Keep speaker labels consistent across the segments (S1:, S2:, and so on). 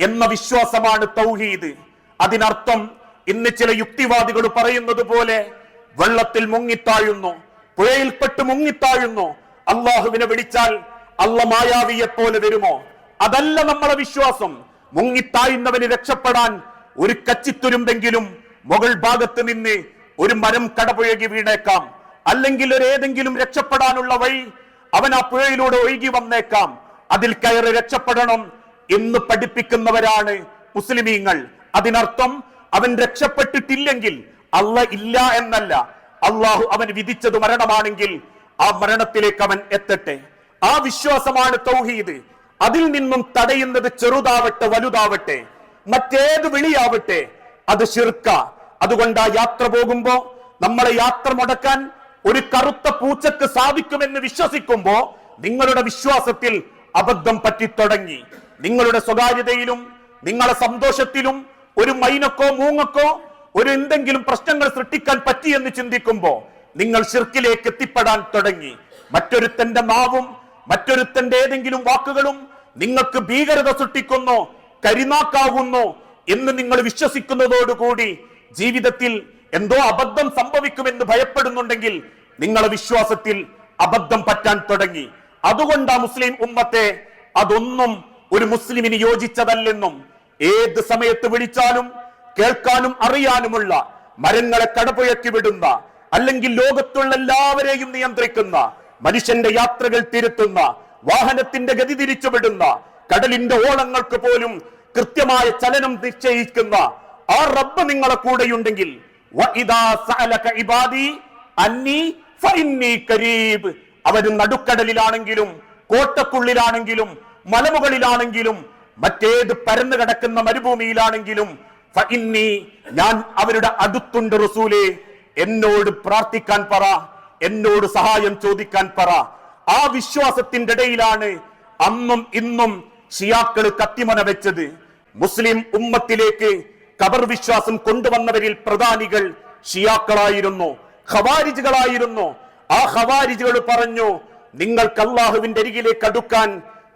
S1: എന്ന വിശ്വാസമാണ് തൗഹീദ്. അതിനർത്ഥം ഇന്ന് ചില യുക്തിവാദികൾ പറയുന്നത് പോലെ വെള്ളത്തിൽ മുങ്ങിത്താഴുന്നു പുഴയിൽപ്പെട്ട് മുങ്ങിത്താഴുന്നു. അള്ളാഹുവിനെ വിളിച്ചാൽ അള്ള മായാവിയെ പോലെ വരുമോ? അതല്ല നമ്മളെ വിശ്വാസം. മുങ്ങിത്താഴുന്നവന് രക്ഷപ്പെടാൻ ഒരു കച്ചിത്തുരുമ്പെങ്കിലും മുകൾ ഭാഗത്ത് നിന്ന് ഒരു മരം കടപുഴകി വീണേക്കാം. അല്ലെങ്കിൽ ഒരു ഏതെങ്കിലും രക്ഷപ്പെടാനുള്ള വഴി അവൻ ആ പുഴയിലൂടെ ഒഴുകി വന്നേക്കാം. അതിൽ കയറി രക്ഷപ്പെടണം. എന്ന് പഠിപ്പിക്കുന്നവരാണ് മുസ്ലിമീങ്ങൾ. അതിനർത്ഥം അവൻ രക്ഷപ്പെട്ടിട്ടില്ലെങ്കിൽ അല്ല ഇല്ല എന്നല്ല. അള്ളാഹു അവൻ വിധിച്ചത് മരണമാണെങ്കിൽ ആ മരണത്തിലേക്ക് അവൻ എത്തട്ടെ. ആ വിശ്വാസമാണ് തൗഹീദ്. അതിൽ നിന്നും തടയുന്നത് ചെറുതാവട്ടെ വലുതാവട്ടെ മറ്റേത് വിളിയാവട്ടെ അത് ശിർക്ക. അതുകൊണ്ട് ആ യാത്ര പോകുമ്പോ നമ്മളെ യാത്ര മുടക്കാൻ ഒരു കറുത്ത പൂച്ചക്ക് സാധിക്കുമെന്ന് വിശ്വസിക്കുമ്പോ നിങ്ങളുടെ വിശ്വാസത്തിൽ അബദ്ധം പറ്റിത്തുടങ്ങി. നിങ്ങളുടെ സ്വകാര്യതയിലും നിങ്ങളെ സന്തോഷത്തിലും ഒരു മൈനക്കോ മൂങ്ങക്കോ ഒരു എന്തെങ്കിലും പ്രശ്നങ്ങൾ സൃഷ്ടിക്കാൻ പറ്റിയെന്ന് ചിന്തിക്കുമ്പോൾ നിങ്ങൾ ശിർക്കിലേക്ക് എത്തിപ്പെടാൻ തുടങ്ങി. മറ്റൊരുത്തന്റെ നാവും മറ്റൊരുത്തന്റെ ഏതെങ്കിലും വാക്കുകളും നിങ്ങൾക്ക് ഭീകരത സൃഷ്ടിക്കുന്നു കരിനാക്കാകുന്നു എന്ന് നിങ്ങൾ വിശ്വസിക്കുന്നതോടുകൂടി ജീവിതത്തിൽ എന്തോ അബദ്ധം സംഭവിക്കുമെന്ന് ഭയപ്പെടുന്നുണ്ടെങ്കിൽ നിങ്ങളെ വിശ്വാസത്തിൽ അബദ്ധം പറ്റാൻ തുടങ്ങി. അതുകൊണ്ടാ മുസ്ലിം ഉമ്മത്തെ അതൊന്നും ഒരു മുസ്ലിമിന് യോജിച്ചതല്ലെന്നും ഏത് സമയത്ത് വിളിച്ചാലും കേൾക്കാനും അറിയാനുമുള്ള മരങ്ങളെ കടപുഴക്കി വിടുന്ന അല്ലെങ്കിൽ ലോകത്തുള്ള എല്ലാവരെയും നിയന്ത്രിക്കുന്ന മനുഷ്യന്റെ യാത്രകൾ തിരുത്തുന്ന വാഹനത്തിന്റെ ഗതി തിരിച്ചുവിടുന്ന കടലിന്റെ ഓളങ്ങൾക്ക് പോലും കൃത്യമായ ചലനം നിശ്ചയിക്കുന്ന ആ റബ്ബ് നിങ്ങളെ കൂടെയുണ്ടെങ്കിൽ അവർ നടുക്കടലിലാണെങ്കിലും കോട്ടക്കുള്ളിലാണെങ്കിലും മലമുകളിലാണെങ്കിലും മറ്റേത് പരന്നു കിടക്കുന്ന മരുഭൂമിയിലാണെങ്കിലും ഞാൻ അവരുടെ അടുത്തുണ്ട് റസൂലേ എന്നോട് പ്രാർത്ഥിക്കാൻ പറ എന്നോട് സഹായം ചോദിക്കാൻ പറ. ആ വിശ്വാസത്തിന്റെ ഇടയിലാണ് അന്നും ഇന്നും ഷിയാക്കൾ കത്തിമന വെച്ചത്. മുസ്ലിം ഉമ്മത്തിലേക്ക് കബർ വിശ്വാസം കൊണ്ടുവന്നവരിൽ പ്രധാനികൾ ഷിയാക്കളായിരുന്നു ഖവാരിജുകളായിരുന്നു. ആ ഖവാരിജുകൾ പറഞ്ഞു നിങ്ങൾക്ക് അള്ളാഹുവിന്റെ അരികിലേക്ക് അടുക്കാൻ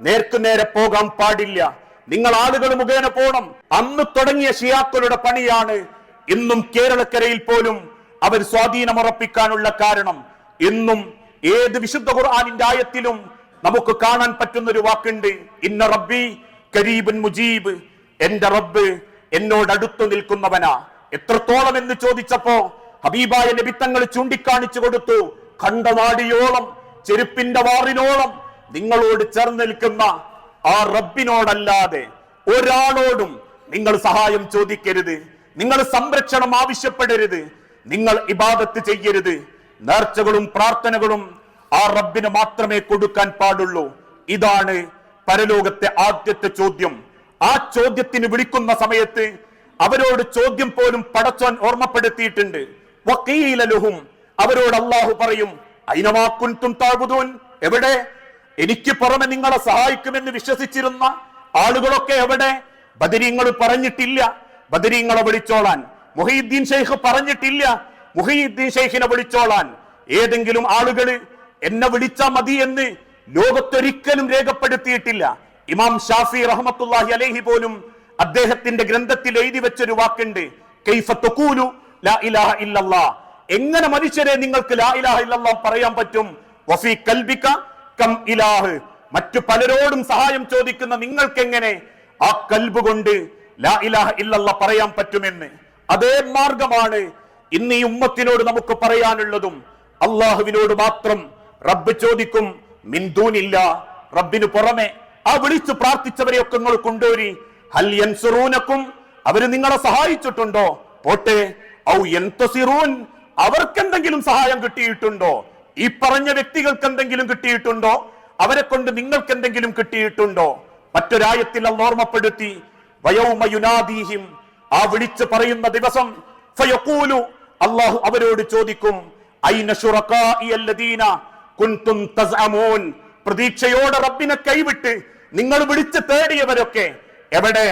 S1: നേർക്കുനേരെ പോകാൻ പാടില്ല. നിങ്ങൾ ആളുകൾ മുഖേന പോണം. അന്ന് തുടങ്ങിയ ഷിയാക്കളുടെ പണിയാണ് ഇന്നും കേരളക്കരയിൽ പോലും അവർ സ്വാധീനം ഉറപ്പിക്കാനുള്ള കാരണം. ഇന്നും ഏത് വിശുദ്ധ ഖുർആാനിന്റെ ആയത്തിലും നമുക്ക് കാണാൻ പറ്റുന്ന ഒരു വാക്കുണ്ട്. ഇന്ന റബ്ബി കരീബൻ മുജീബ്. എന്റെ റബ്ബ് എന്നോട് അടുത്തു നിൽക്കുന്നവനാ. എത്രത്തോളം എന്ന് ചോദിച്ചപ്പോ ഹബീബായ നബിത്തങ്ങൾ ചൂണ്ടിക്കാണിച്ചു കൊടുത്തു. കണ്ടനാടിയോളം ചെരുപ്പിന്റെ വാറിനോളം നിങ്ങളോട് ചേർന്ന് നിൽക്കുന്ന ആ റബ്ബിനോടല്ലാതെ ഒരാളോടും നിങ്ങൾ സഹായം ചോദിക്കരുത്. നിങ്ങൾ സംരക്ഷണം ആവശ്യപ്പെടരുത്. നിങ്ങൾ ഇബാദത്ത് ചെയ്യരുത്. നേർച്ചകളും പ്രാർത്ഥനകളും ആ റബ്ബിന് മാത്രമേ കൊടുക്കാൻ പാടുള്ളൂ. ഇതാണ് പരലോകത്തെ ആദ്യത്തെ ചോദ്യം. ആ ചോദ്യത്തിന് വിളിക്കുന്ന സമയത്ത് അവരോട് ചോദ്യം പോലും പടച്ചോൻ ഓർമ്മപ്പെടുത്തിയിട്ടുണ്ട്. അവരോട് അള്ളാഹു പറയും അയിനമാക്കുൻതും താഴ്വുതൂൻ എവിടെ? എനിക്ക് പുറമെ നിങ്ങളെ സഹായിക്കുമെന്ന് വിശ്വസിച്ചിരുന്ന ആളുകളൊക്കെ എവിടെ? ബദരീങ്ങൾ പറഞ്ഞിട്ടില്ല. ബദരീങ്ങളെ വിളിച്ചോളാൻ. മുഹീദ്ദീൻ ഷെയ്ഖ് പറഞ്ഞിട്ടില്ല. മുഹീദ്ദീൻ ഷെയ്ഖിനെ വിളിച്ചോളാൻ. ഏതെങ്കിലും ആളുകൾ എന്നെ വിളിച്ചാ മതി എന്ന് ലോകത്തൊരിക്കലും രേഖപ്പെടുത്തിയിട്ടില്ല. ഇമാം ഷാഫി റഹ്മത്തുല്ലാഹി അലൈഹി പോലും അദ്ദേഹത്തിന്റെ ഗ്രന്ഥത്തിൽ എഴുതി വെച്ചൊരു വാക്കുണ്ട്. ലാ ഇലാഹ എങ്ങനെ മനുഷ്യരെ നിങ്ങൾക്ക് ലാ ഇലാഹ ഇല്ലല്ലാ പറയാൻ പറ്റും? വഫി കൽബിക കം ഇലാഹ്. മറ്റു പലരോടും സഹായം ചോദിക്കുന്ന നിങ്ങൾക്കെങ്ങനെ ആ കൽബ് കൊണ്ട് ലാ ഇലാഹ ഇല്ലല്ലാ പറയാൻ പറ്റുമെന്ന്? അതേ മാർഗമാണ് ഇന്ന് ഈ ഉമ്മത്തിനോട് നമുക്ക് പറയാനുള്ളതും. അള്ളാഹുവിനോട് മാത്രം റബ്ബ് ചോദിക്കും മിന്തൂനില്ല റബ്ബിന് പുറമെ ആ വിളിച്ചു പ്രാർത്ഥിച്ചവരെയൊക്കെ നിങ്ങൾ കൊണ്ടുവരി. ഹൽ യൻസുറൂനക്കും അവർ നിങ്ങളെ സഹായിച്ചിട്ടുണ്ടോ? പോട്ടെ. ഔ യൻതസിറൂൻ അവർക്കെന്തെങ്കിലും സഹായം കിട്ടിയിട്ടുണ്ടോ? ഈ പറഞ്ഞ വ്യക്തികൾക്ക് എന്തെങ്കിലും കിട്ടിയിട്ടുണ്ടോ? അവരെ കൊണ്ട് നിങ്ങൾക്ക് എന്തെങ്കിലും കിട്ടിയിട്ടുണ്ടോ? മറ്റൊരായത്തിൽ അന്ന് ഓർമ്മപ്പെടുത്തി വയോമയുനാദീഹിം ആ വിളിച്ചു പറയുന്ന ദിവസം അള്ളാഹു അവരോട് ചോദിക്കും ഐന കുൻതും തസ്അമൂൻ പ്രതീക്ഷയോടെ റബ്ബിനെ കൈവിട്ട് നിങ്ങൾ വിളിച്ച് തേടിയവരൊക്കെ എവിടെ?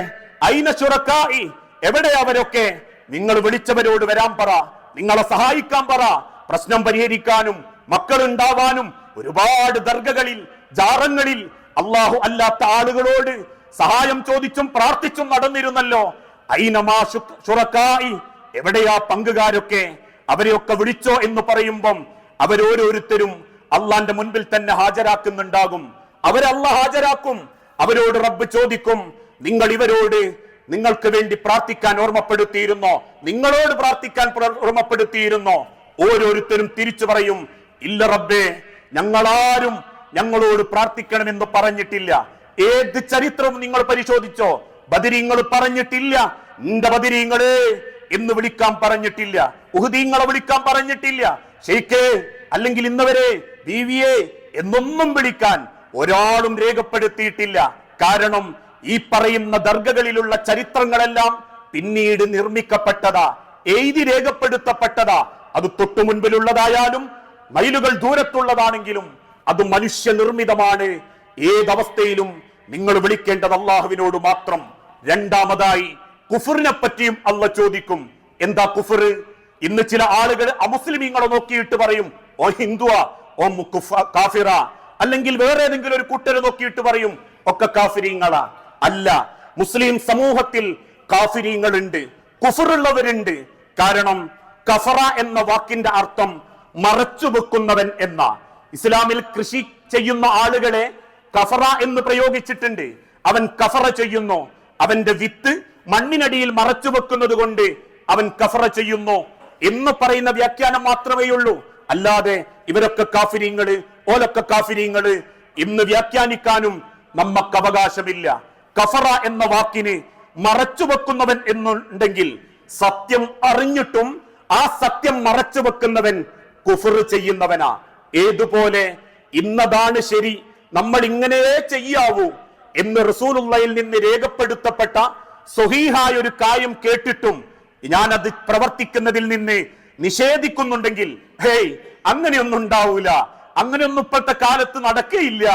S1: ഐന ശുറക്കായി എവിടെ അവരൊക്കെ? നിങ്ങൾ വിളിച്ചവരോട് വരാൻ പറ നിങ്ങളെ സഹായിക്കാൻ പറ പ്രശ്നം പരിഹരിക്കാനും മക്കളുണ്ടാവാനും ഒരുപാട് ദർഗകളിൽ ജാറങ്ങളിൽ അള്ളാഹു അല്ലാത്ത ആളുകളോട് സഹായം ചോദിച്ചും പ്രാർത്ഥിച്ചും നടന്നിരുന്നല്ലോ. എവിടെയാ പങ്കുകാരൊക്കെ? അവരെയൊക്കെ വിളിച്ചോ എന്ന് പറയുമ്പം അവരോരോരുത്തരും അള്ളാന്റെ മുൻപിൽ തന്നെ ഹാജരാക്കുന്നുണ്ടാകും. അവരല്ല ഹാജരാക്കും. അവരോട് റബ്ബ് ചോദിക്കും നിങ്ങൾ ഇവരോട് നിങ്ങൾക്ക് വേണ്ടി പ്രാർത്ഥിക്കാൻ ഓർമ്മപ്പെടുത്തിയിരുന്നോ? നിങ്ങളോട് പ്രാർത്ഥിക്കാൻ പ്ര- ഓർമ്മപ്പെടുത്തിയിരുന്നോ? ഓരോരുത്തരും തിരിച്ചു പറയും ഇല്ല റബ്ബേ ഞങ്ങളാരും ഞങ്ങളോട് പ്രാർത്ഥിക്കണമെന്ന് പറഞ്ഞിട്ടില്ല. ഏത് ചരിത്രവും നിങ്ങൾ പരിശോധിച്ചോ? ബദിരീങ്ങൾ പറഞ്ഞിട്ടില്ല. നിന്റെ ബദിരീങ്ങളെ എന്ന് വിളിക്കാൻ പറഞ്ഞിട്ടില്ല. ഉഹുദീങ്ങളെ വിളിക്കാൻ പറഞ്ഞിട്ടില്ല. ശരിക്കേ അല്ലെങ്കിൽ ഇന്നവരെ ബീവിയെ എന്നൊന്നും വിളിക്കാൻ ഒരാളും രേഖപ്പെടുത്തിയിട്ടില്ല. കാരണം ഈ പറയുന്ന ദർഗകളിലുള്ള ചരിത്രങ്ങളെല്ലാം പിന്നീട് നിർമ്മിക്കപ്പെട്ടതാ എഴുതി രേഖപ്പെടുത്തപ്പെട്ടതാ. അത് തൊട്ടു മുൻപിലുള്ളതായാലും മൈലുകൾ ദൂരത്തുള്ളതാണെങ്കിലും അത് മനുഷ്യ നിർമ്മിതമാണ് ഏതവസ്ഥയിലും നിങ്ങൾ വിളിക്കേണ്ടത് അള്ളാഹുവിനോട് മാത്രം. രണ്ടാമതായി കുഫറിനെ പറ്റിയും അള്ള ചോദിക്കും. എന്താ കുഫർ ഇന്ന് ചില ആളുകൾ അമുസ്ലിമീങ്ങളെ നോക്കിയിട്ട് പറയും ഓ ഹിന്ദുവ ഓ കാഫിറ. അല്ലെങ്കിൽ വേറെ ഏതെങ്കിലും ഒരു കൂട്ടരെ നോക്കിയിട്ട് പറയും ഒക്കെ കാഫിരീങ്ങള. അല്ല മുസ്ലിം സമൂഹത്തിൽ കാഫിരീങ്ങളുണ്ട് കുഫറുള്ളവരുണ്ട്. കാരണം കഫറ എന്ന വാക്കിന്റെ അർത്ഥം മറച്ചു വെക്കുന്നവൻ എന്ന. ഇസ്ലാമിൽ കൃഷി ചെയ്യുന്ന ആളുകളെ കഫറ എന്ന് പ്രയോഗിച്ചിട്ടുണ്ട്. അവൻ കഫറ ചെയ്യുന്നു. അവന്റെ വിത്ത് മണ്ണിനടിയിൽ മറച്ചു വെക്കുന്നത് കൊണ്ട് അവൻ കഫറ ചെയ്യുന്നു. എന്ന് പറയുന്ന വ്യാഖ്യാനം മാത്രമേ ഉള്ളൂ. അല്ലാതെ ഇവരൊക്കെ കാഫിരിങ്ങൾ ഓലൊക്കെ കാഫിരിങ്ങൾ. ഇന്ന് വ്യാഖ്യാനിക്കാനും നമുക്ക് അവകാശമില്ല. കഫറ എന്ന വാക്കിന് മറച്ചു വെക്കുന്നവൻ എന്നുണ്ടെങ്കിൽ സത്യം അറിഞ്ഞിട്ടും ആ സത്യം മറച്ചു വെക്കുന്നവൻ കുഫർ ചെയ്യുന്നവനാ. ഏതുപോലെ? ഇന്നതാണ് ശരി. നമ്മൾ ഇങ്ങനെയേ ചെയ്യാവൂ എന്ന് റസൂലുള്ളയിൽ നിന്ന് രേഖപ്പെടുത്തപ്പെട്ട സ്വഹീഹായ ഒരു കാര്യം കേട്ടിട്ടും ഞാൻ അത് പ്രവർത്തിക്കുന്നതിൽ നിന്ന് നിഷേധിക്കുന്നുണ്ടെങ്കിൽ ഹേയ് അങ്ങനെയൊന്നും ഉണ്ടാവൂല. അങ്ങനെയൊന്നും ഇപ്പോഴത്തെ കാലത്ത് നടക്കയില്ല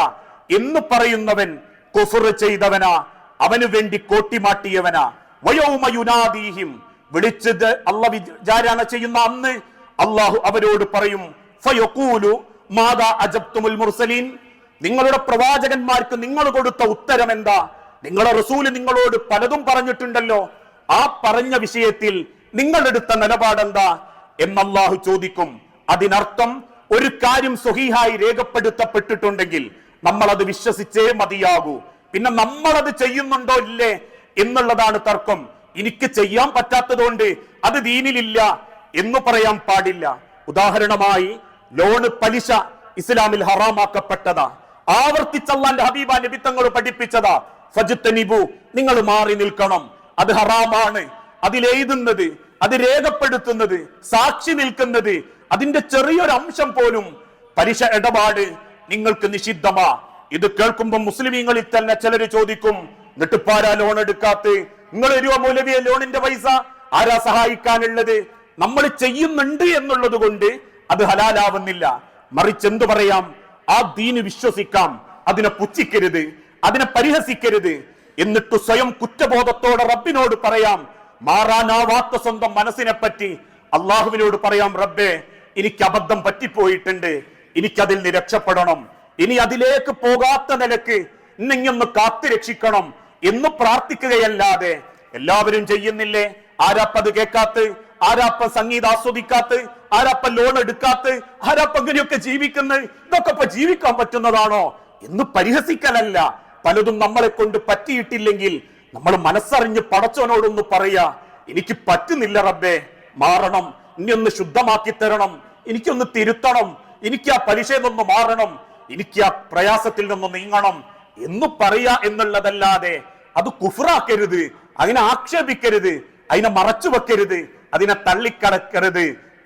S1: എന്ന് പറയുന്നവൻ കുഫർ ചെയ്തവനാ. അവന് വേണ്ടി കോട്ടിമാട്ടിയവനാ വയോമയുനാദീഹിം വിളിച്ചത് അള്ള വിചാരണ ചെയ്യുന്ന അന്ന് അള്ളാഹു അവരോട് പറയും ഫയഖൂലു മാതാ അജബ്തുമുൽ മുർസലീൻ. നിങ്ങളുടെ പ്രവാചകന്മാർക്ക് നിങ്ങൾ കൊടുത്ത ഉത്തരം എന്താ? നിങ്ങളെ റസൂൽ നിങ്ങളോട് പലതും പറഞ്ഞിട്ടുണ്ടല്ലോ. ആ പറഞ്ഞ വിഷയത്തിൽ നിങ്ങളെടുത്ത നിലപാടെന്താ എന്നല്ലാഹു ചോദിക്കും. അതിനർത്ഥം ഒരു കാര്യം സുഹീഹായി രേഖപ്പെടുത്തപ്പെട്ടിട്ടുണ്ടെങ്കിൽ നമ്മൾ അത് വിശ്വസിച്ചേ മതിയാകൂ. പിന്നെ നമ്മൾ അത് ചെയ്യുന്നുണ്ടോ ഇല്ലേ? എന്നുള്ളതാണ് തർക്കം. എനിക്ക് ചെയ്യാൻ പറ്റാത്തതുകൊണ്ട് അത് ദീനിലില്ല. എന്ന് പറയാൻ പാടില്ല. ഉദാഹരണമായി ലോണ് പലിശ ഇസ്ലാമിൽ ഹറാമാക്കപ്പെട്ടതാ. ആവർത്തിച്ചല്ലാന്റെ ഹബീബ നിബിത്തങ്ങൾ പഠിപ്പിച്ചതാ. ഫജിത്തനിബു നിങ്ങൾ മാറി നിൽക്കണം. അത് ഹറാമാണ്. അതിലെഴുതുന്നത് അത് രേഖപ്പെടുത്തുന്നത് സാക്ഷി നിൽക്കുന്നത് അതിന്റെ ചെറിയൊരു അംശം പോലും പലിശ ഇടപാട് നിങ്ങൾക്ക് നിഷിദ്ധമാ. ഇത് കേൾക്കുമ്പോൾ മുസ്ലിമീങ്ങളിൽ തന്നെ ചിലര് ചോദിക്കും നെട്ടുപ്പാരാ ലോൺ എടുക്കാത്ത? നിങ്ങൾ ഒരു മൂലവിയ ലോണിന്റെ പൈസ ആരാ സഹായിക്കാനുള്ളത്? നമ്മൾ ചെയ്യുന്നുണ്ട് എന്നുള്ളത് കൊണ്ട് അത് ഹലാലാവുന്നില്ല. മറിച്ച് എന്തു പറയാം? ആ ദീന് വിശ്വസിക്കാം. അതിനെ പുച്ഛിക്കരുത്. അതിനെ പരിഹസിക്കരുത്. എന്നിട്ട് സ്വയം കുറ്റബോധത്തോടെ റബ്ബിനോട് പറയാം. മാറാനാവാത്ത സ്വന്തം മനസ്സിനെ പറ്റി അള്ളാഹുവിനോട് പറയാം റബ്ബേ എനിക്ക് അബദ്ധം പറ്റിപ്പോയിട്ടുണ്ട്. എനിക്കതിൽ നിന്ന് രക്ഷപ്പെടണം. ഇനി അതിലേക്ക് പോകാത്ത നിലയ്ക്ക് നിങ്ങൊന്ന് കാത്തു രക്ഷിക്കണം. എന്ന് പ്രാർത്ഥിക്കുകയല്ലാതെ എല്ലാവരും ചെയ്യുന്നില്ലേ? ആരാപ്പത് കേൾക്കാത്ത? ആരാപ്പ സംഗീതം ആസ്വദിക്കാത്ത ആരാപ്പ ലോൺ എടുക്കാത്ത ആരാപ്പ അങ്ങനെയൊക്കെ ജീവിക്കുന്നത് ഇതൊക്കെ ഇപ്പൊ ജീവിക്കാൻ പറ്റുന്നതാണോ? എന്ന് പരിഹസിക്കലല്ല. പലതും നമ്മളെ കൊണ്ട് പറ്റിയിട്ടില്ലെങ്കിൽ നമ്മൾ മനസ്സറിഞ്ഞ് പടച്ചവനോടൊന്ന് പറയാ എനിക്ക് പറ്റുന്നില്ല റബ്ബേ മാറണം ഇനി ഒന്ന് ശുദ്ധമാക്കി തരണം എനിക്കൊന്ന് തിരുത്തണം എനിക്ക് ആ പലിശയിൽ നിന്ന് മാറണം എനിക്ക് ആ പ്രയാസത്തിൽ നിന്ന് നീങ്ങണം എന്ന് പറയാ എന്നുള്ളതല്ലാതെ അത് കുഫറാക്കരുത് അതിനെ ആക്ഷേപിക്കരുത് അതിനെ മറച്ചു വെക്കരുത് അതിനെ തള്ളിക്കടക്കരുത്.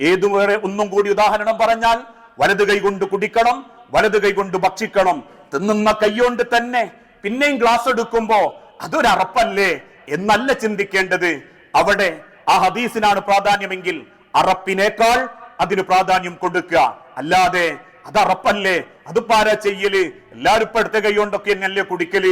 S1: ഏതുവരെ ഒന്നും കൂടി ഉദാഹരണം പറഞ്ഞാൽ വലത് കൈ കൊണ്ട് കുടിക്കണം വലത് കൈ കൊണ്ട് ഭക്ഷിക്കണം. തിന്നുന്ന കൈകൊണ്ട് തന്നെ പിന്നെയും ഗ്ലാസ് എടുക്കുമ്പോ അതൊരറപ്പല്ലേ എന്നല്ല ചിന്തിക്കേണ്ടത്. അവിടെ ആ ഹദീസിനാണ് പ്രാധാന്യമെങ്കിൽ അറപ്പിനേക്കാൾ അതിന് പ്രാധാന്യം കൊടുക്കുക. അല്ലാതെ അത് അറപ്പല്ലേ അത് പാരാ ചെയ്യൽ? എല്ലാവരും ഇപ്പൊ അടുത്ത കൈ കൊണ്ടൊക്കെ എന്നല്ലേ കുടിക്കൽ?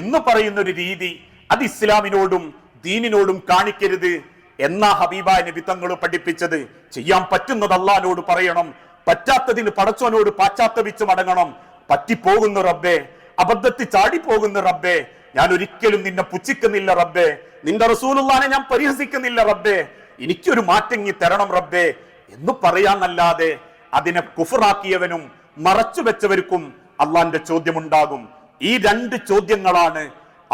S1: എന്ന് പറയുന്ന ഒരു രീതി അത് ഇസ്ലാമിനോടും ദീനിനോടും കാണിക്കരുത്. എന്നാ ഹബീബായ നബി തങ്ങൾ പഠിപ്പിച്ചത്? ചെയ്യാൻ പറ്റുന്നത് അള്ളഹാനോട് പറയണം. പറ്റാത്തതിന് പടച്ചോനോട് പാശ്ചാത്തപിച്ച് മടങ്ങണം. പറ്റിപ്പോകുന്നു റബ്ബേ. അബദ്ധത്തിൽ പോകുന്ന റബ്ബേ. ഞാൻ ഒരിക്കലും നിന്നെ പുച്ഛിക്കുന്നില്ല റബ്ബേ. നിന്റെ റസൂലുള്ളാനെ ഞാൻ പരിഹസിക്കുന്നില്ല റബ്ബേ. എനിക്കൊരു മാറ്റങ്ങി തരണം റബ്ബേ. എന്ന് പറയാന്നല്ലാതെ അതിനെ കുഫറാക്കിയവനും മറച്ചു വെച്ചവർക്കും അള്ളാന്റെ ചോദ്യമുണ്ടാകും. ഈ രണ്ട് ചോദ്യങ്ങളാണ്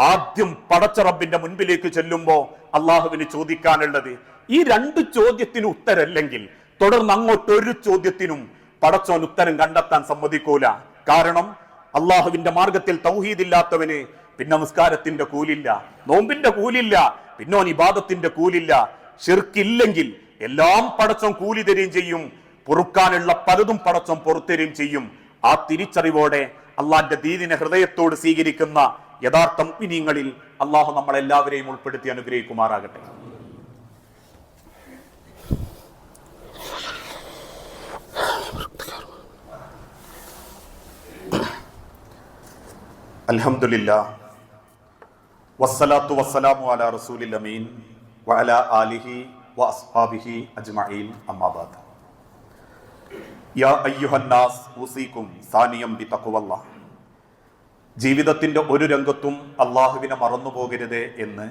S1: ആദ്യം പടച്ച റബ്ബിന്റെ മുൻപിലേക്ക് ചെല്ലുമ്പോൾ അള്ളാഹുവിന് ചോദിക്കാനുള്ളത് ഈ രണ്ട് ചോദ്യത്തിന് ഉത്തരല്ലെങ്കിൽ തുടർന്ന് അങ്ങോട്ട് ഒരു ചോദ്യത്തിനും പടച്ചോൻ ഉത്തരം കണ്ടെത്താൻ സമ്മതിക്കൂല. കാരണം അള്ളാഹുവിന്റെ മാർഗത്തിൽ തൗഹീദില്ലാത്തവന് പിന്നെ നമസ്കാരത്തിന്റെ കൂലില്ല നോമ്പിന്റെ കൂലില്ല പിന്നെ ഓൻ ഇബാദത്തിന്റെ കൂലില്ല. ഷിർക്കില്ലെങ്കിൽ എല്ലാം പടച്ചോൻ കൂലി തരുകയും ചെയ്യും. പൊറുക്കാനുള്ള പലതും പടച്ചോൻ പുറത്തരുകയും ചെയ്യും. ആ തിരിച്ചറിവോടെ അള്ളാന്റെ ദീദിനെ ഹൃദയത്തോട് സ്വീകരിക്കുന്ന യഥാർത്ഥ മുഅ്മിനീങ്ങളിൽ അള്ളാഹു നമ്മളെല്ലാവരെയും ഉൾപ്പെടുത്തി അനുഗ്രഹിക്കുമാറാകട്ടെ. അലഹമില്ല വസ്സലാത്തു വസ്സലാമു അല റസൂലിൽ അമീൻ. വഅലാ ആലിഹി വഅസ്ഹാബിഹി അജ്മഈൻ. അമ്മാബാദ് യാ അയ്യുഹന്നാസ് ഊസീകും സാനിയം ബി തഖ്വല്ലാഹ് ജീവിതത്തിന്റെ ഒരു രംഗത്തും അള്ളാഹുവിനെ മറന്നു പോകരുത് എന്ന്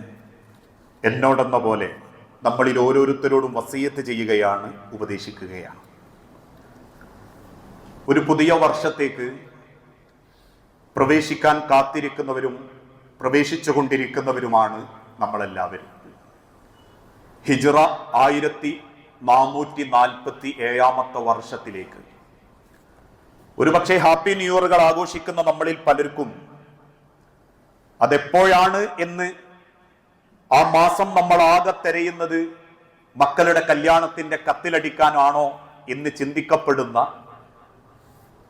S1: എന്നോടെന്ന പോലെ നമ്മളിൽ ഓരോരുത്തരോടും വസീയത്ത് ചെയ്യുകയാണ് ഉപദേശിക്കുകയാണ്. ഒരു പുതിയ വർഷത്തേക്ക് പ്രവേശിക്കാൻ കാത്തിരിക്കുന്നവരും പ്രവേശിച്ചു കൊണ്ടിരിക്കുന്നവരുമാണ് നമ്മളെല്ലാവരും. ഹിജ്റ ആയിരത്തി നാനൂറ്റി നാൽപ്പത്തി ഏഴാമത്തെ വർഷത്തിലേക്ക് ഒരുപക്ഷെ ഹാപ്പി ന്യൂ ഇയറുകൾ ആഘോഷിക്കുന്ന നമ്മളിൽ പലർക്കും അതെപ്പോഴാണ് എന്ന് ആ മാസം നമ്മൾ ആകെ തിരയുന്നത് മക്കളുടെ കല്യാണത്തിന്റെ കത്തിലടിക്കാനാണോ എന്ന് ചിന്തിക്കപ്പെടുന്ന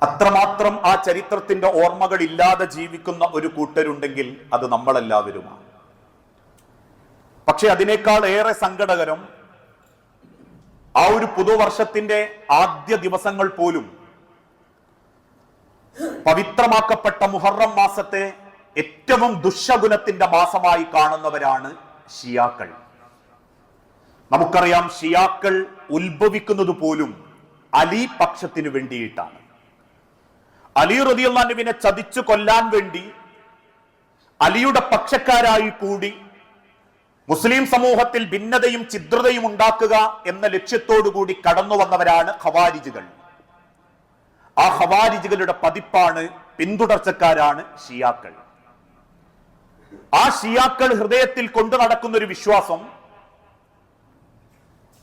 S1: അത്രമാത്രം ആ ചരിത്രത്തിന്റെ ഓർമ്മകൾ ഇല്ലാതെ ജീവിക്കുന്ന ഒരു കൂട്ടരുണ്ടെങ്കിൽ അത് നമ്മളെല്ലാവരുമാണ്. പക്ഷെ അതിനേക്കാൾ ഏറെ സങ്കടകരം ആ ഒരു പുതുവർഷത്തിന്റെ ആദ്യ ദിവസങ്ങൾ പോലും പവിത്രമാക്കപ്പെട്ട മുഹറം മാസത്തെ ഏറ്റവും ദുഷ്യഗുണത്തിന്റെ മാസമായി കാണുന്നവരാണ് ഷിയാക്കൾ. നമുക്കറിയാം ഷിയാക്കൾ ഉത്ഭവിക്കുന്നത് പോലും അലി പക്ഷത്തിന് വേണ്ടിയിട്ടാണ്. അലി റതിയുള്ളാനുവിനെ ചതിച്ചു കൊല്ലാൻ വേണ്ടി അലിയുടെ പക്ഷക്കാരായി കൂടി മുസ്ലിം സമൂഹത്തിൽ ഭിന്നതയും ഛിദ്രതയും ഉണ്ടാക്കുക എന്ന ലക്ഷ്യത്തോടുകൂടി കടന്നു വന്നവരാണ് ഖവാരിജുകൾ. ആ ഹവാരിജികളുടെ പതിപ്പാണ് പിന്തുടർച്ചക്കാരാണ് ഷിയാക്കൾ. ആ ഷിയാക്കൾ ഹൃദയത്തിൽ കൊണ്ടു നടക്കുന്ന ഒരു വിശ്വാസം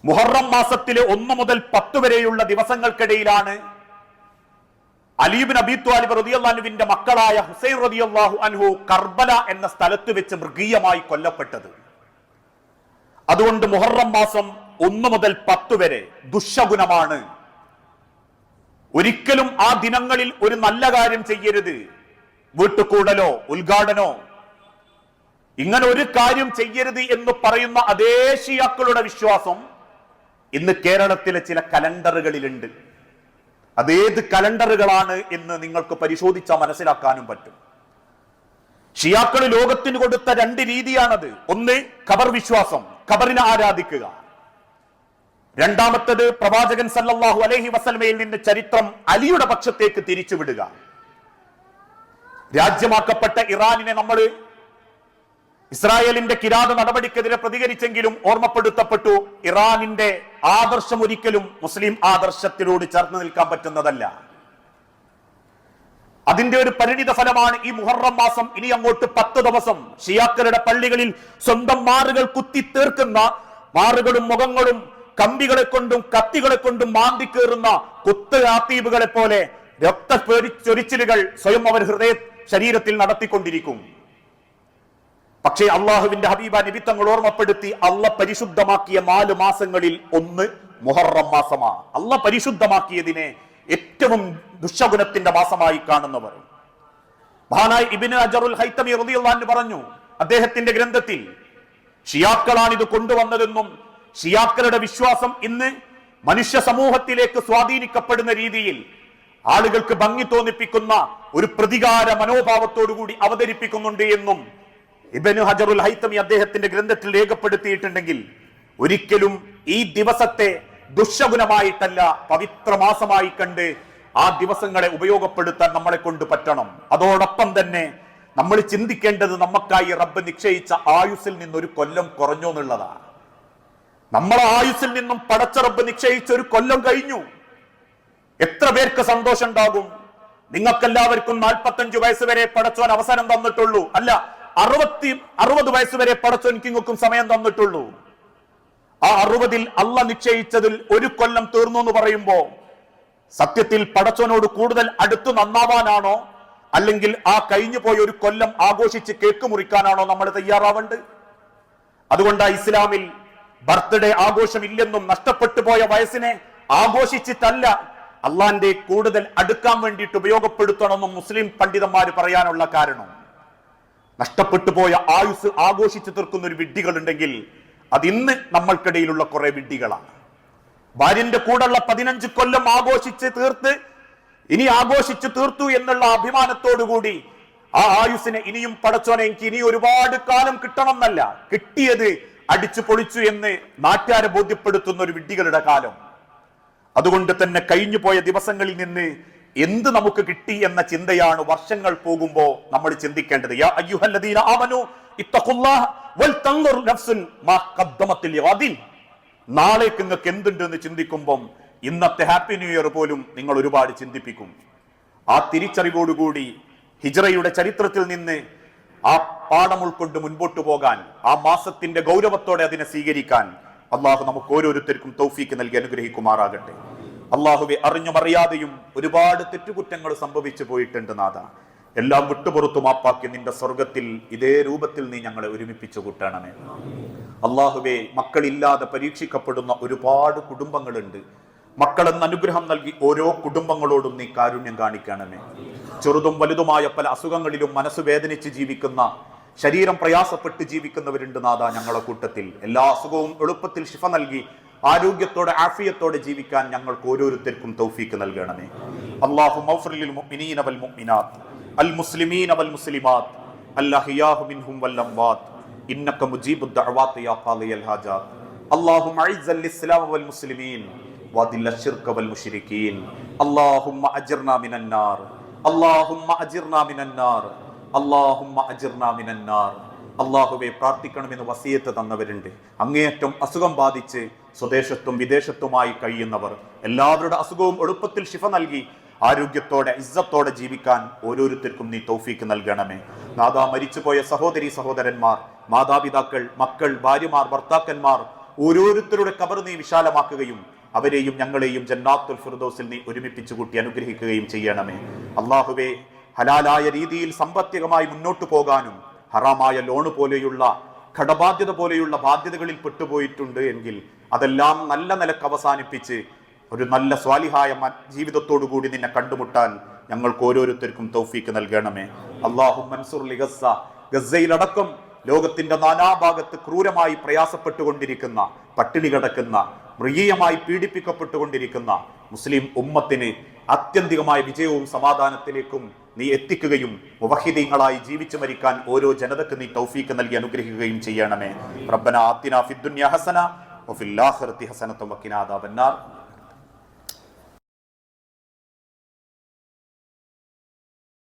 S1: മുഹറം മാസത്തിലെ ഒന്ന് മുതൽ പത്ത് വരെയുള്ള ദിവസങ്ങൾക്കിടയിലാണ് അലീബിൻ അബി ത്വാലിബ് റതിയല്ലാനുവിന്റെ മക്കളായ ഹുസൈൻ റതിയല്ലാഹു അൻഹു കർബല എന്ന സ്ഥലത്ത് വെച്ച് മൃഗീയമായി കൊല്ലപ്പെട്ടത്. അതുകൊണ്ട് മുഹറം മാസം ഒന്ന് മുതൽ പത്ത് വരെ ദുഷഗുണമാണ് ഒരിക്കലും ആ ദിനങ്ങളിൽ ഒരു നല്ല കാര്യം ചെയ്യരുത്. വീട്ടുകൂടലോ ഉദ്ഘാടനോ. ഇങ്ങനെ ഒരു കാര്യം ചെയ്യരുത് എന്ന് പറയുന്ന അതേ ഷിയാക്കളുടെ വിശ്വാസം ഇന്ന് കേരളത്തിലെ ചില കലണ്ടറുകളിലുണ്ട്. അതേത് കലണ്ടറുകളാണ് എന്ന് നിങ്ങൾക്ക് പരിശോധിച്ചാൽ മനസ്സിലാക്കാനും പറ്റും. ഷിയാക്കൾ ലോകത്തിന് കൊടുത്ത രണ്ട് രീതിയാണത്. ഒന്ന് ഖബർ വിശ്വാസം. ഖബറിനെ ആരാധിക്കുക. രണ്ടാമത്തത് പ്രവാചകൻ സല്ലാഹു അലഹി വസൽമയിൽ നിന്ന് ചരിത്രം അലിയുടെ പക്ഷത്തേക്ക് തിരിച്ചുവിടുക. രാജ്യമാക്കപ്പെട്ട ഇറാനിനെ നമ്മൾ ഇസ്രായേലിന്റെ കിരാത നടപടിക്കെതിരെ പ്രതികരിച്ചെങ്കിലും ഓർമ്മപ്പെടുത്തപ്പെട്ടു. ഇറാനിന്റെ ആദർശം ഒരിക്കലും മുസ്ലിം ആദർശത്തിനോട് ചേർന്ന് നിൽക്കാൻ പറ്റുന്നതല്ല. അതിന്റെ ഒരു പരിണിത ഫലമാണ് ഈ മുഹറം മാസം. ഇനി അങ്ങോട്ട് പത്ത് ദിവസം ഷിയാക്കരുടെ പള്ളികളിൽ സ്വന്തം മാറുകൾ കുത്തി തീർക്കുന്ന മാറുകളും മുഖങ്ങളും കമ്പികളെ കൊണ്ടും കത്തികളെ കൊണ്ടും മാന്തി കയറുന്ന കുത്ത് പോലെ രക്ത ചൊരിച്ചിലുകൾ സ്വയം അവർ ഹൃദയ ശരീരത്തിൽ നടത്തിക്കൊണ്ടിരിക്കും. പക്ഷേ അള്ളാഹുവിന്റെ ഹബീബ നിമിത്തങ്ങൾ ഓർമ്മപ്പെടുത്തി അല്ല പരിശുദ്ധമാക്കിയ നാല് മാസങ്ങളിൽ ഒന്ന് മുഹറം മാസമാണ് അല്ല പരിശുദ്ധമാക്കിയതിനെ ഏറ്റവും ദുഷഗുണത്തിന്റെ മാസമായി കാണുന്നവർ. മഹാനായി ഇബിന് അജറുൽ ഹൈത്തമി റളിയല്ലാഹു പറഞ്ഞു അദ്ദേഹത്തിന്റെ ഗ്രന്ഥത്തിൽ ഷിയാക്കളാണ് ഇത് കൊണ്ടുവന്നതെന്നും ഷിയാക്കളുടെ വിശ്വാസം ഇന്ന് മനുഷ്യ സമൂഹത്തിലേക്ക് സ്വാധീനിക്കപ്പെടുന്ന രീതിയിൽ ആളുകൾക്ക് ഭംഗി തോന്നിപ്പിക്കുന്ന ഒരു പ്രതികാര മനോഭാവത്തോടുകൂടി അവതരിപ്പിക്കുന്നുണ്ട് എന്നും ഇബനു ഹജറുൽ ഹൈത്തമി അദ്ദേഹത്തിന്റെ ഗ്രന്ഥത്തിൽ രേഖപ്പെടുത്തിയിട്ടുണ്ടെങ്കിൽ ഒരിക്കലും ഈ ദിവസത്തെ ദുശകുനമായിട്ടല്ല പവിത്ര മാസമായി കണ്ട് ആ ദിവസങ്ങളെ ഉപയോഗപ്പെടുത്താൻ നമ്മളെ കൊണ്ട് പറ്റണം. അതോടൊപ്പം തന്നെ നമ്മൾ ചിന്തിക്കേണ്ടത് നമുക്കായി റബ്ബ് നിശ്ചയിച്ച ആയുസിൽ നിന്നൊരു കൊല്ലം കുറഞ്ഞു എന്നുള്ളതാണ്. നമ്മളെ ആയുസ്സിൽ നിന്നും പടച്ച റബ്ബ് നിശ്ചയിച്ച ഒരു കൊല്ലം കഴിഞ്ഞു. എത്ര പേർക്ക് സന്തോഷം ഉണ്ടാകും നിങ്ങൾക്കെല്ലാവർക്കും നാൽപ്പത്തഞ്ചു വയസ്സ് വരെ പടച്ചോൻ അവസരം തന്നിട്ടുള്ളൂ. അല്ല അറുപത്തി അറുപത് വയസ്സ് വരെ പടച്ചോൻ കിങ്ങൾക്കും സമയം തന്നിട്ടുള്ളൂ. ആ അറുപതിൽ അല്ല നിശ്ചയിച്ചതിൽ ഒരു കൊല്ലം തീർന്നു എന്ന് പറയുമ്പോ സത്യത്തിൽ പടച്ചോനോട് കൂടുതൽ അടുത്തു നന്നാവാനാണോ? അല്ലെങ്കിൽ ആ കഴിഞ്ഞു പോയ ഒരു കൊല്ലം ആഘോഷിച്ച് കേക്ക് മുറിക്കാനാണോ നമ്മൾ തയ്യാറാവേണ്ടത്? അതുകൊണ്ടാണ് ഇസ്ലാമിൽ ബർത്ത്ഡേ ആഘോഷമില്ലെന്നും നഷ്ടപ്പെട്ടു പോയ വയസ്സിനെ ആഘോഷിച്ചിട്ടല്ല അള്ളാന്റെ കൂടുതൽ അടുക്കാൻ വേണ്ടിയിട്ട് ഉപയോഗപ്പെടുത്തണമെന്നും മുസ്ലിം പണ്ഡിതന്മാർ പറയാനുള്ള കാരണം. നഷ്ടപ്പെട്ടു പോയ ആയുസ് ആഘോഷിച്ചു തീർക്കുന്ന ഒരു വിഡ്ഢികളുണ്ടെങ്കിൽ അത് ഇന്ന് നമ്മൾക്കിടയിലുള്ള കുറെ വിഡ്ഢികളാണ്. ഭാര്യന്റെ കൂടെയുള്ള പതിനഞ്ച് കൊല്ലം ആഘോഷിച്ച് തീർത്ത് ഇനി ആഘോഷിച്ചു തീർത്തു എന്നുള്ള അഭിമാനത്തോടുകൂടി ആ ആയുസിനെ ഇനിയും പടച്ചോനെ എനിക്ക് ഇനി ഒരുപാട് കാലം കിട്ടണം എന്നല്ല കിട്ടിയത് അടിച്ചു പൊളിച്ചു എന്ന് നാട്ടുകാരെ ബോധ്യപ്പെടുത്തുന്ന ഒരു വിഡ്ഢികളുടെ കാലം. അതുകൊണ്ട് തന്നെ കഴിഞ്ഞു പോയ ദിവസങ്ങളിൽ നിന്ന് എന്ത് നമുക്ക് കിട്ടി എന്ന ചിന്തയാണ് വർഷങ്ങൾ പോകുമ്പോൾ നമ്മൾ ചിന്തിക്കേണ്ടത്. നാളേക്ക് നിങ്ങൾക്ക് എന്തുണ്ട് എന്ന് ചിന്തിക്കുമ്പം ഇന്നത്തെ ഹാപ്പി ന്യൂ ഇയർ പോലും നിങ്ങൾ ഒരുപാട് ചിന്തിപ്പിക്കും. ആ തിരിച്ചറിവോടുകൂടി ഹിജറയുടെ ചരിത്രത്തിൽ നിന്ന് ആ പാഠം ഉൾക്കൊണ്ട് മുൻപോട്ട് പോകാൻ ആ മാസത്തിന്റെ ഗൗരവത്തോടെ അതിനെ സ്വീകരിക്കാൻ അള്ളാഹു നമുക്ക് ഓരോരുത്തർക്കും തൗഫീക്ക് നൽകി അനുഗ്രഹിക്കുമാറാകട്ടെ. അള്ളാഹുവെ അറിഞ്ഞും അറിയാതെയും ഒരുപാട് തെറ്റുകുറ്റങ്ങൾ സംഭവിച്ചു പോയിട്ടുണ്ട് നാഥ. എല്ലാം വിട്ടുപുറത്തു മാപ്പാക്കി നിന്റെ സ്വർഗത്തിൽ ഇതേ രൂപത്തിൽ നീ ഞങ്ങളെ ഒരുമിപ്പിച്ചു കൂട്ടണമേ. അള്ളാഹുവെ മക്കളില്ലാതെ പരീക്ഷിക്കപ്പെടുന്ന ഒരുപാട് കുടുംബങ്ങളുണ്ട്. മക്കളെന്ന് അനുഗ്രഹം നൽകി ഓരോ കുടുംബങ്ങളോടും നീ കാരുണ്യം കാണിക്കണമേ. ചെറുതും വലുതുമായ പല അസുഖങ്ങളിലും മനസ്സ് വേദനിച്ച് ജീവിക്കുന്ന ശരീരം പ്രയാസപ്പെട്ട് ജീവിക്കുന്നവരുണ്ട് നാഥ ഞങ്ങളെ കൂട്ടത്തിൽ എല്ലാ അസുഖവും എളുപ്പത്തിൽ ശിഫ നൽകി ആരോഗ്യത്തോടെ ആഫിയത്തോടെ ജീവിക്കാൻ ഞങ്ങൾക്ക് ഓരോരുത്തർക്കും തൗഫീക്ക് നൽകണമേ അള്ളാഹു മൗഫറിൽ മുഅ്മിനീന വൽ മുഅ്മിനാത്ത് അൽ മുസ്ലിമീന വൽ മുസ്ലിമാത്ത് അല്ലഹിയാഹു മിൻഹും വൽ അംവാത്ത് إنك مجيب الدعوات يا قاضي الحاجات اللهم أعز الإسلام والمسلمين وأذل الشرك والمشركين اللهم أجرنا من النار اللهم أجرنا من النار മിനന്നാർ അള്ളാഹുവെ പ്രാർത്ഥിക്കണമെന്ന് വസീയത്ത് തന്നവരുണ്ട്. അങ്ങേയറ്റം അസുഖം ബാധിച്ച് സ്വദേശത്തും വിദേശത്തുമായി കഴിയുന്നവർ എല്ലാവരുടെ അസുഖവും എളുപ്പത്തിൽ ശിഫ നൽകി ആരോഗ്യത്തോടെ ഇസ്സത്തോടെ ജീവിക്കാൻ ഓരോരുത്തർക്കും നീ തൗഫീക്ക് നൽകണമേ. നാദാ മരിച്ചുപോയ സഹോദരി സഹോദരന്മാർ മാതാപിതാക്കൾ മക്കൾ ഭാര്യമാർ ഭർത്താക്കന്മാർ ഓരോരുത്തരുടെ കബർ നീ വിശാലമാക്കുകയും അവരെയും ഞങ്ങളെയും ജന്നാത്തുൽ ഫിർദോസിൽ നീ ഒരുമിപ്പിച്ചു കൂട്ടി അനുഗ്രഹിക്കുകയും ചെയ്യണമേ. അള്ളാഹുവേ ഹലാലായ രീതിയിൽ സമ്പത്തികമായി മുന്നോട്ടു പോകാനും ഹറാമായ ലോണ് പോലെയുള്ള കടബാധ്യത പോലെയുള്ള ബാധ്യതകളിൽ പെട്ടുപോയിട്ടുണ്ട് എങ്കിൽ അതെല്ലാം നല്ല നിലയ്ക്ക് അവസാനിപ്പിച്ച് ഒരു നല്ല സ്വാലിഹായ ജീവിതത്തോടു കൂടി നിന്നെ കണ്ടുമുട്ടാൻ ഞങ്ങൾക്ക് ഓരോരുത്തർക്കും തൗഫീക്ക് നൽകണമേ. അള്ളാഹു മൻസൂർ ലിഗസ ഗസയിലടക്കം ലോകത്തിന്റെ നാനാഭാഗത്ത് ക്രൂരമായി പ്രയാസപ്പെട്ടുകൊണ്ടിരിക്കുന്ന പട്ടിണി കിടക്കുന്ന മൃഗീയമായി പീഡിപ്പിക്കപ്പെട്ടുകൊണ്ടിരിക്കുന്ന മുസ്ലിം ഉമ്മത്തിന് ആത്യന്തികമായ വിജയവും സമാധാനത്തിലേക്കും നീ എത്തിക്കുകയും മുവഹിദീങ്ങളായി ജീവിച്ചു മരിക്കാൻ ഓരോ ജനതക്ക് നീ തൗഫീക്ക് നൽകി അനുഗ്രഹിക്കുകയും ചെയ്യണമേ. റബ്ബന ആത്തിന ഫിദ്ദുന്യ ഹസന വഫിൽ ആഖിറതി ഹസനത വഖിനാ അദാബന്നാർ.